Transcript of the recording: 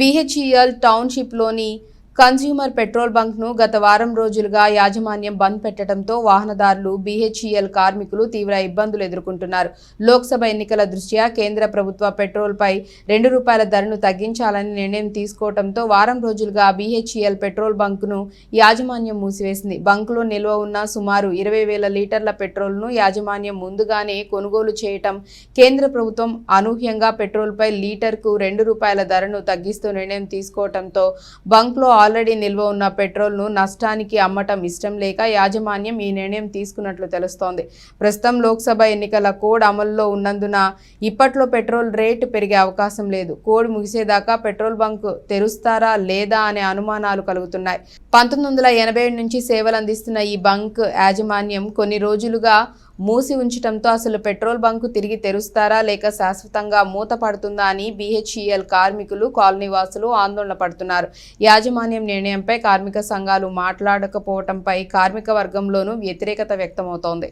BHEL టౌన్షిప్లోని consumer petrol బంక్ను గత వారం రోజులుగా యాజమాన్యం బంద్ పెట్టడంతో వాహనదారులు బీహెచ్ఈఎల్ కార్మికులు తీవ్ర ఇబ్బందులు ఎదుర్కొంటున్నారు. లోక్సభ ఎన్నికల దృష్ట్యా కేంద్ర ప్రభుత్వ పెట్రోల్పై రెండు రూపాయల ధరను తగ్గించాలని నిర్ణయం తీసుకోవడంతో వారం రోజులుగా బీహెచ్ఈఎల్ పెట్రోల్ బంక్ను యాజమాన్యం మూసివేసింది. బంకులో నిల్వ ఉన్న సుమారు ఇరవై వేల లీటర్ల పెట్రోల్ను యాజమాన్యం ముందుగానే కొనుగోలు చేయటం కేంద్ర ప్రభుత్వం అనూహ్యంగా పెట్రోల్పై లీటర్కు రెండు రూపాయల ధరను తగ్గిస్తూ నిర్ణయం తీసుకోవడంతో బంక్లో ఆల్రెడీ నిల్వ ఉన్న పెట్రోల్ను నష్టానికి అమ్మటం ఇష్టం లేక యాజమాన్యం ఈ నిర్ణయం తీసుకున్నట్లు తెలుస్తోంది. ప్రస్తుతం లోక్సభ ఎన్నికల కోడ్ అమల్లో ఉన్నందున ఇప్పట్లో పెట్రోల్ రేటు పెరిగే అవకాశం లేదు. కోడ్ ముగిసేదాకా పెట్రోల్ బంక్ తెరుస్తారా లేదా అనే అనుమానాలు కలుగుతున్నాయి. పంతొమ్మిది వందల ఎనభై నుంచి సేవలు అందిస్తున్న ఈ బంక్ యాజమాన్యం కొన్ని రోజులుగా మూసి ఉంచడంతో అసలు పెట్రోల్ బంకు తిరిగి తెరుస్తారా లేక శాశ్వతంగా మూత పడుతుందా అని బీహెచ్ఈఎల్ కార్మికులు కాలనీవాసులు ఆందోళన పడుతున్నారు. యాజమాన్యం నిర్ణయంపై కార్మిక సంఘాలు మాట్లాడకపోవడంపై కార్మిక వర్గంలోనూ వ్యతిరేకత వ్యక్తమవుతోంది.